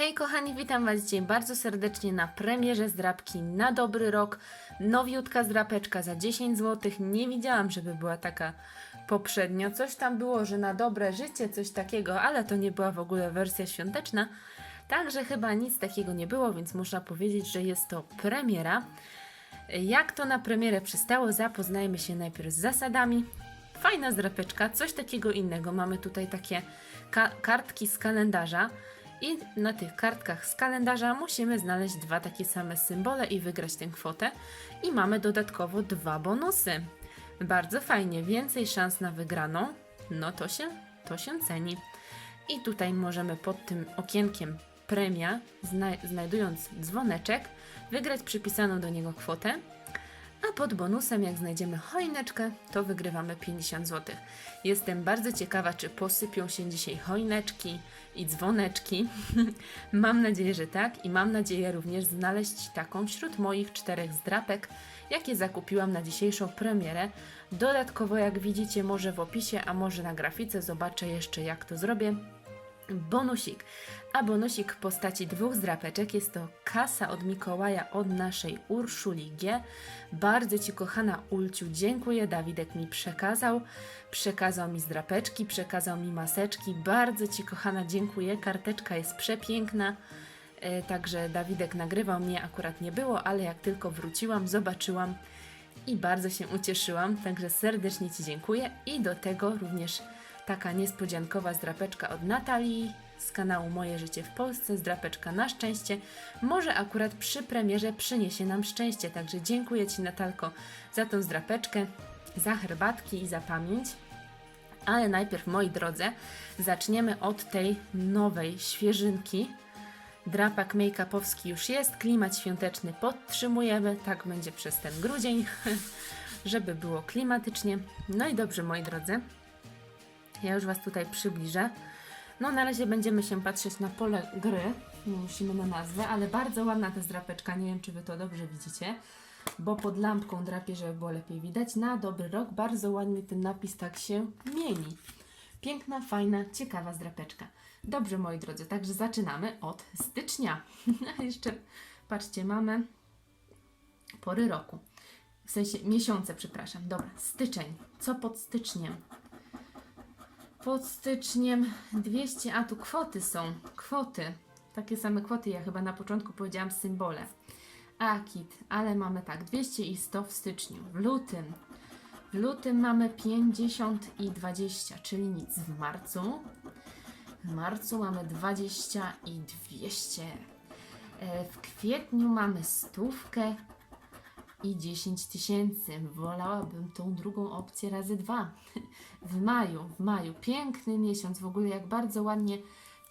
Hej kochani, witam Was dzisiaj bardzo serdecznie na premierze zdrabki na dobry rok. Nowiutka zdrapeczka za 10 zł. Nie widziałam, żeby była taka poprzednio. Coś tam było, że na dobre życie, coś takiego, ale to nie była w ogóle wersja świąteczna. Także chyba nic takiego nie było, więc można powiedzieć, że jest to premiera. Jak to na premierę przystało, zapoznajmy się najpierw z zasadami. Fajna zdrapeczka, coś takiego innego. Mamy tutaj takie ka- kartki z kalendarza i na tych kartkach z kalendarza musimy znaleźć dwa takie same symbole i wygrać tę kwotę. I mamy dodatkowo dwa bonusy. Bardzo fajnie, więcej szans na wygraną, no to się, to się ceni. I tutaj możemy pod tym okienkiem premia, zna- znajdując dzwoneczek, wygrać przypisaną do niego kwotę. Pod bonusem, jak znajdziemy choineczkę, to wygrywamy 50 zł. Jestem bardzo ciekawa, czy posypią się dzisiaj choineczki i dzwoneczki. mam nadzieję, że tak i mam nadzieję również znaleźć taką wśród moich czterech zdrapek, jakie zakupiłam na dzisiejszą premierę. Dodatkowo, jak widzicie, może w opisie, a może na grafice zobaczę jeszcze, jak to zrobię bonusik. A bonusik w postaci dwóch zdrapeczek jest to kasa od Mikołaja od naszej Urszuli G. Bardzo Ci kochana Ulciu, dziękuję. Dawidek mi przekazał. Przekazał mi zdrapeczki, przekazał mi maseczki. Bardzo Ci kochana dziękuję. Karteczka jest przepiękna. E, Także Dawidek nagrywał, mnie akurat nie było, ale jak tylko wróciłam, zobaczyłam i bardzo się ucieszyłam, także serdecznie Ci dziękuję. I do tego również taka niespodziankowa zdrapeczka od Natalii z kanału Moje Życie w Polsce, zdrapeczka na szczęście. Może akurat przy premierze przyniesie nam szczęście, także dziękuję Ci Natalko za tą zdrapeczkę, za herbatki i za pamięć. Ale najpierw, moi drodzy, zaczniemy od tej nowej świeżynki. Drapak make-upowski już jest, klimat świąteczny podtrzymujemy, tak będzie przez ten grudzień, żeby było klimatycznie. No i dobrze, moi drodzy, ja już Was tutaj przybliżę. No na razie będziemy się patrzeć na pole gry, nie musimy na nazwę, ale bardzo ładna ta zdrapeczka, nie wiem czy Wy to dobrze widzicie, bo pod lampką drapię, żeby było lepiej widać. Na dobry rok bardzo ładnie ten napis tak się mieni. Piękna, fajna, ciekawa zdrapeczka. Dobrze, moi drodzy, także zaczynamy od stycznia. Jeszcze, patrzcie, mamy pory roku. W sensie miesiące, przepraszam. Dobra, styczeń. Co pod styczniem? Pod styczniem 200, a tu kwoty są. Kwoty. Takie same kwoty, ja chyba na początku powiedziałam symbole. A, kit, ale mamy tak, 200 i 100 w styczniu. W lutym. W lutym mamy 50 i 20, czyli nic. W marcu. W marcu mamy 20 i 200. E, W kwietniu mamy stówkę i 10 tysięcy. Wolałabym tą drugą opcję razy dwa. W maju, w maju, piękny miesiąc, w ogóle jak bardzo ładnie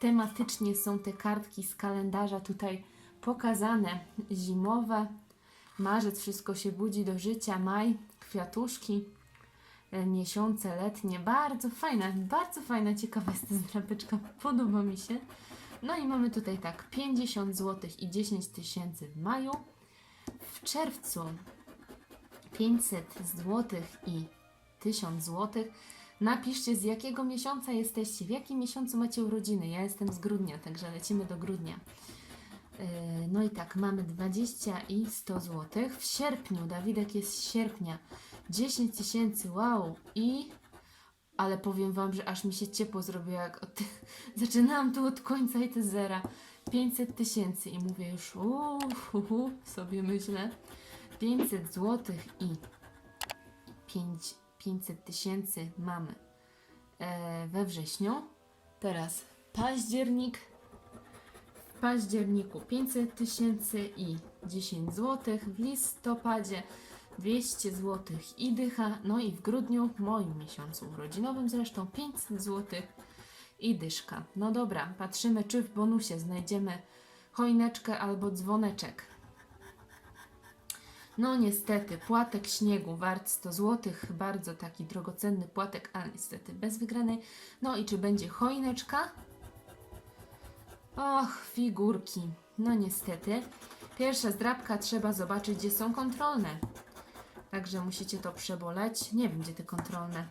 tematycznie są te kartki z kalendarza tutaj pokazane. Zimowe, marzec, wszystko się budzi do życia, maj, kwiatuszki, e, miesiące letnie, bardzo fajna, bardzo fajna, ciekawa jest ta zdrapeczka, podoba mi się. No i mamy tutaj tak, 50 zł i 10 tysięcy w maju, w czerwcu 500 zł i 1000 zł. Napiszcie z jakiego miesiąca jesteście, w jakim miesiącu macie urodziny. Ja jestem z grudnia, także lecimy do grudnia. Yy, No i tak, mamy 20 i 100 zł. W sierpniu, Dawidek jest z sierpnia, 10 tysięcy, wow. I, ale powiem Wam, że aż mi się ciepło zrobiło, jak od zaczynałam tu od końca i te zera. 500 tysięcy i mówię już, uuu, sobie myślę. 500 zł i 5, 500 tysięcy mamy e, we wrześniu. Teraz październik. W październiku 500 tysięcy i 10 zł. W listopadzie 200 zł i dycha. No i w grudniu, moim miesiącu urodzinowym zresztą 500 zł i dyszka. No dobra, patrzymy czy w bonusie znajdziemy choineczkę albo dzwoneczek. No niestety, płatek śniegu wart 100 zł, bardzo taki drogocenny płatek, ale niestety bez wygranej. No i czy będzie choineczka? Och, figurki. No niestety. Pierwsza zdrabka trzeba zobaczyć, gdzie są kontrolne. Także musicie to przeboleć. Nie wiem, gdzie te kontrolne.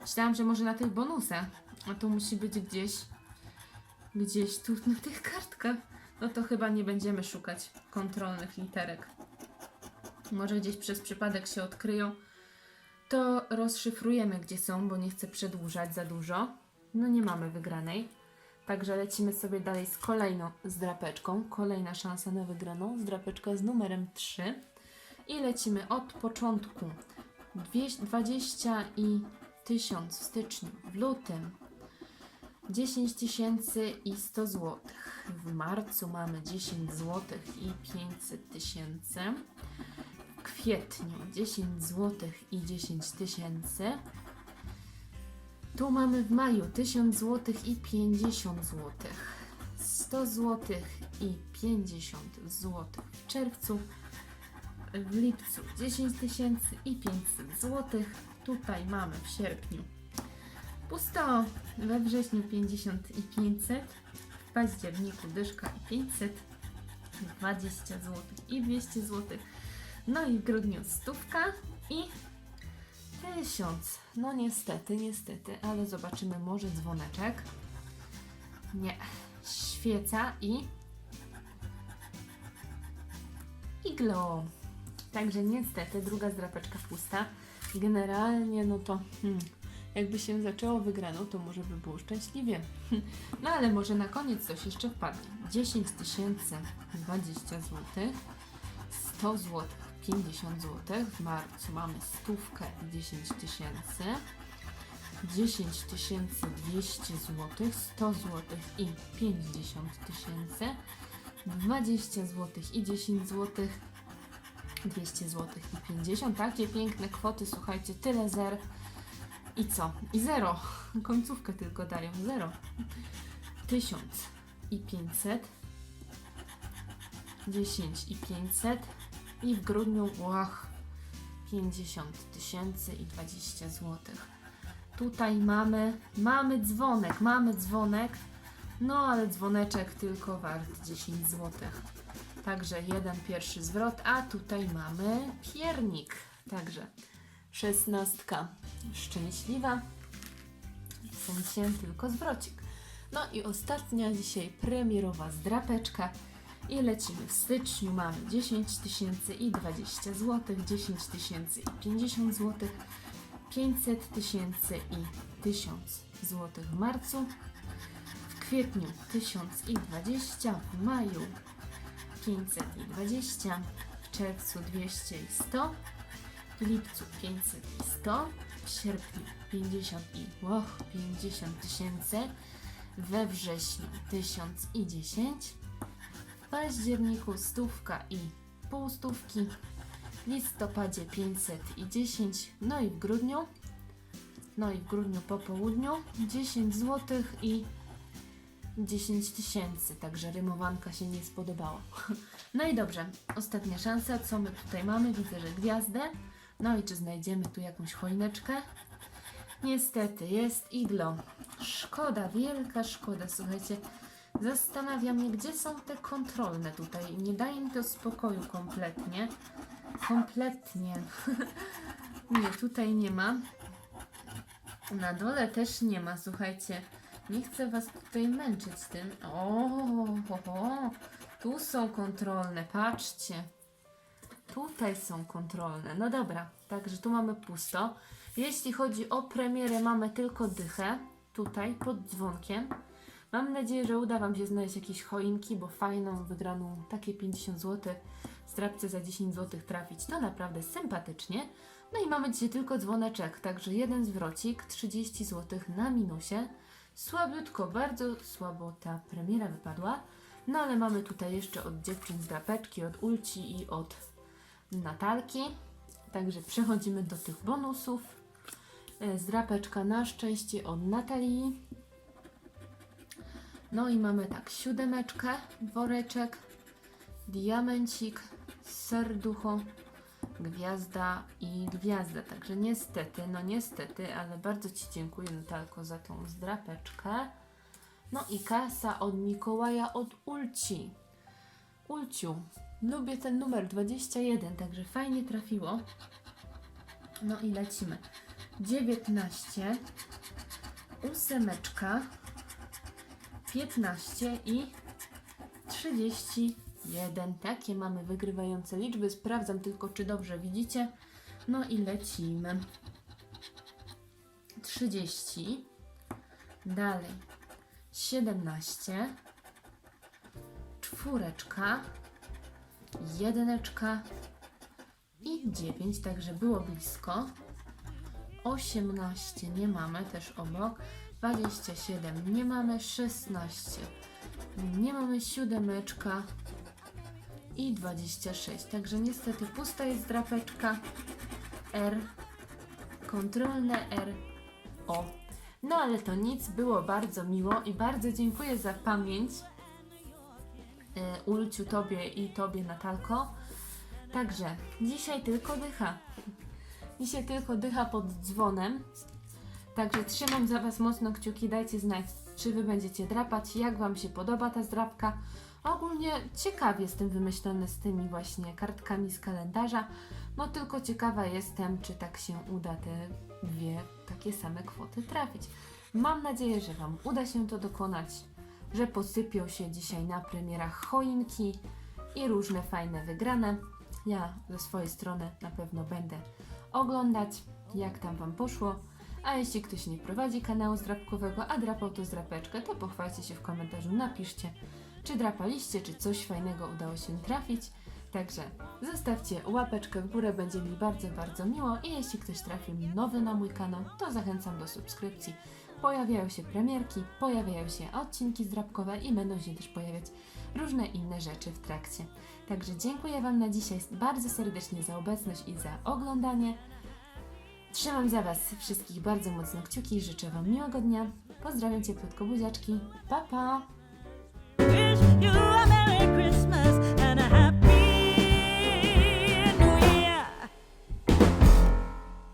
Myślałam, że może na tych bonusach. A tu musi być gdzieś Gdzieś tu na tych kartkach. No to chyba nie będziemy szukać kontrolnych literek. Może gdzieś przez przypadek się odkryją. To rozszyfrujemy, gdzie są, bo nie chcę przedłużać za dużo. No nie mamy wygranej. Także lecimy sobie dalej z kolejną zdrapeczką. Kolejna szansa na wygraną. Zdrapeczka z numerem 3. I lecimy od początku. 200, 20 i 1000 w styczniu, w lutym 10 tysięcy i 100 zł. W marcu mamy 10 zł i 500 tysięcy. W kwietniu 10 zł i 10 tysięcy. Tu mamy w maju 1000 zł i 50 zł. 100 zł i 50 zł w czerwcu. W lipcu 10 tysięcy i 500 zł. Tutaj mamy w sierpniu pusto. We wrześniu 50 i 500. W październiku dyszka i 500. 20 zł i 200 zł. No i w grudniu stówka i 1000. No niestety, niestety, ale zobaczymy może dzwoneczek. Nie. Świeca i iglo. Także niestety druga zdrapeczka pusta. Generalnie no to hmm, jakby się zaczęło wygraną, to może by było szczęśliwie. No ale może na koniec coś jeszcze wpadnie. 10 tysięcy 20 zł, 100 zł 50 zł, w marcu mamy stówkę i 10 tysięcy, 10 tysięcy 200 zł, 100 zł i 50 tysięcy, 20 zł i 10 zł, 200 zł i 50. Takie piękne kwoty, słuchajcie, tyle zer. I co? I zero. Końcówkę tylko dają. Zero. 1000 i 500. 10 i 500. I w grudniu, łach, 50 tysięcy i 20 złotych. Tutaj mamy, mamy dzwonek, mamy dzwonek. No ale dzwoneczek tylko wart 10 złotych. Także jeden pierwszy zwrot, a tutaj mamy piernik. Także szesnastka szczęśliwa, w sensie tylko zwrocik. No i ostatnia dzisiaj premierowa zdrapeczka i lecimy w styczniu. Mamy 10 tysięcy i 20 zł, 10 tysięcy i 50 zł, 500 tysięcy i 1000 zł w marcu, w kwietniu 1000 i 20, w maju 520, w czerwcu 200 i 100, w lipcu 500 i 100, w sierpniu 50 i och, 50 tysięcy, we wrześniu 1000 i 10, w październiku stówka i pół stówki, w listopadzie 500 i 10, no i w grudniu, no i w grudniu po południu 10 zł i 10 tysięcy, także rymowanka się nie spodobała. No i dobrze, ostatnia szansa, co my tutaj mamy? Widzę, że gwiazdę. No i czy znajdziemy tu jakąś choineczkę? Niestety, jest iglo. Szkoda, wielka szkoda, słuchajcie. Zastanawia mnie, gdzie są te kontrolne tutaj. Nie daje mi to spokoju kompletnie. Kompletnie. nie, tutaj nie ma. Na dole też nie ma, słuchajcie. Nie chcę was tutaj męczyć tym. O, ho, ho. tu są kontrolne, patrzcie. Tutaj są kontrolne. No dobra, także tu mamy pusto. Jeśli chodzi o premierę, mamy tylko dychę. Tutaj, pod dzwonkiem. Mam nadzieję, że uda Wam się znaleźć jakieś choinki, bo fajną, wygraną takie 50 zł, strapce za 10 zł trafić. To naprawdę sympatycznie. No i mamy dzisiaj tylko dzwoneczek, także jeden zwrocik, 30 zł na minusie. Słabiutko, bardzo słabo ta premiera wypadła. No ale mamy tutaj jeszcze od dziewczyn z drapeczki, od Ulci i od Natalki. Także przechodzimy do tych bonusów. E, Zdrapeczka na szczęście od Natalii. No i mamy tak, siódemeczkę, woreczek, diamencik, serducho, gwiazda i gwiazda. Także niestety, no niestety, ale bardzo Ci dziękuję Natalko za tą zdrapeczkę. No i kasa od Mikołaja od Ulci. Ulciu, lubię ten numer 21, także fajnie trafiło. No i lecimy. 19, ósemeczka, 15 i 31. Takie mamy wygrywające liczby. Sprawdzam tylko, czy dobrze widzicie. No i lecimy. 30. Dalej. 17. Czwóreczka. Jedyneczka. I 9, także było blisko. 18 nie mamy, też obok. 27 nie mamy, 16 nie mamy, siódemeczka i 26. Także niestety pusta jest drapeczka. R, kontrolne R, O. No ale to nic, było bardzo miło i bardzo dziękuję za pamięć. e, Ulciu, Tobie i Tobie, Natalko. Także dzisiaj tylko dycha. Dzisiaj tylko dycha pod dzwonem. Także trzymam za Was mocno kciuki, dajcie znać, czy Wy będziecie drapać, jak Wam się podoba ta zdrapka. Ogólnie ciekawie jestem wymyślone z tymi właśnie kartkami z kalendarza. No tylko ciekawa jestem, czy tak się uda te dwie takie same kwoty trafić. Mam nadzieję, że Wam uda się to dokonać, że posypią się dzisiaj na premierach choinki i różne fajne wygrane. Ja ze swojej strony na pewno będę oglądać, jak tam Wam poszło. A jeśli ktoś nie prowadzi kanału zdrapkowego, a drapał to zdrapeczkę, to pochwalcie się w komentarzu, napiszcie, czy drapaliście, czy coś fajnego udało się trafić. Także zostawcie łapeczkę w górę, będzie mi bardzo, bardzo miło. I jeśli ktoś trafił nowy na mój kanał, to zachęcam do subskrypcji. Pojawiają się premierki, pojawiają się odcinki zdrapkowe i będą się też pojawiać różne inne rzeczy w trakcie. Także dziękuję Wam na dzisiaj bardzo serdecznie za obecność i za oglądanie. Trzymam za Was wszystkich bardzo mocno kciuki życzę Wam miłego dnia. Pozdrawiam Cię, buziaczki. Pa, pa! wish you a Merry Christmas.